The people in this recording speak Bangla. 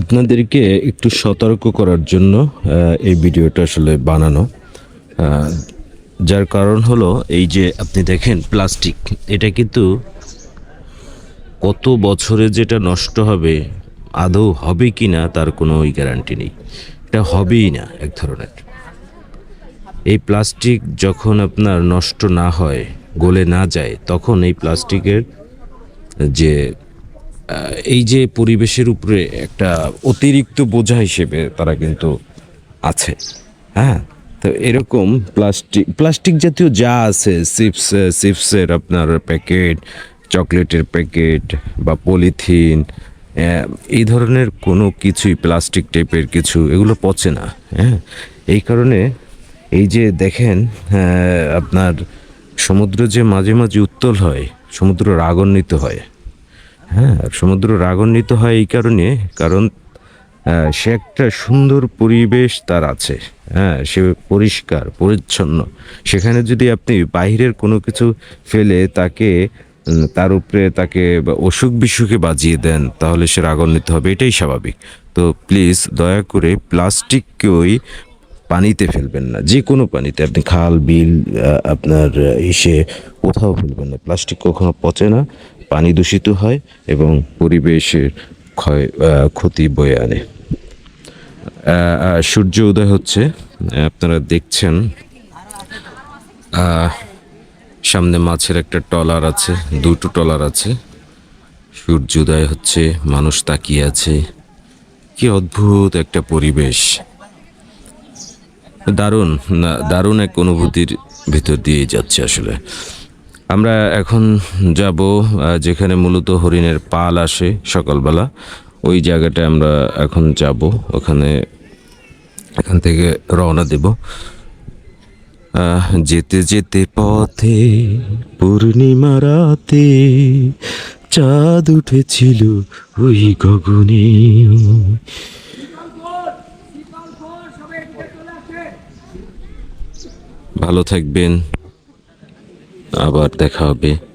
আপনাদেরকে একটু সতর্ক করার জন্য এই ভিডিওটা আসলে বানানো। যার কারণ হলো, এই যে আপনি দেখেন প্লাস্টিক, এটা কিন্তু কত বছরে যেটা নষ্ট হবে, আদৌ হবে কি না তার কোনো ওই গ্যারান্টি নেই। এটা হবেই না এক ধরনের। এই প্লাস্টিক যখন আপনার নষ্ট না হয়, গলে না যায়, তখন এই প্লাস্টিকের যে এই যে পরিবেশের উপরে একটা অতিরিক্ত বোঝা হিসেবে তারা কিন্তু আছে। হ্যাঁ? তো এরকম প্লাস্টিক প্লাস্টিক জাতীয় যা আছে, চিপস চিপসের আপনার প্যাকেট, চকলেটের প্যাকেট বা পলিথিন এই ধরনের কোনো কিছুই প্লাস্টিক টাইপের কিছু এগুলো পচে না হ্যাঁ? এই কারণে এই যে দেখেন আপনার সমুদ্র যে মাঝে মাঝে উত্তল হয়, সমুদ্র রাগান্বিত হয় হ্যাঁ সমুদ্র রাগান্বিত হয় এই কারণে, কারণ সে একটা সুন্দর পরিবেশ তার আছে। হ্যাঁ সে পরিষ্কার, পরিচ্ছন্ন। সেখানে যদি আপনি বাইরের কোনো কিছু ফেলে তাকে তার উপরে তাকে অসুখ বিসুখে বাজিয়ে দেন, তাহলে সে রাগান্বিত হবে, এটাই স্বাভাবিক। তো প্লিজ দয়া করে প্লাস্টিককেই পানিতে ফেলবেন না, যে কোনো পানিতে। আপনি খাল, বিল আপনার ইসে কোথাও ফেলবেন না। প্লাস্টিক কখনো পচে না। পানি দূষিত হয় এবং পরিবেশের ক্ষয় ক্ষতি বয়ে আনে। সূর্য উদয় হচ্ছে। আপনারা দেখছেন সামনে মাছের একটা টলার আছে, দুটো টলার আছে। সূর্য উদয় হচ্ছে, মানুষ তাকিয়ে আছে। কি অদ্ভুত একটা পরিবেশ। দারুণ দারুণ এক অনুভূতির ভিতর দিয়ে যাচ্ছে আসলে। আমরা এখন যাব যেখানে মূলত হরিণের পাল আসে সকালবেলা। ওই জায়গাটায় আমরা এখন যাব, ওখানে এখান থেকে রওনা দেব। যেতে যেতে পথে পূর্ণিমা রাতে চাঁদ উঠেছিল ওই গগনে। ভালো থাকবেন। আবার দেখা হবে।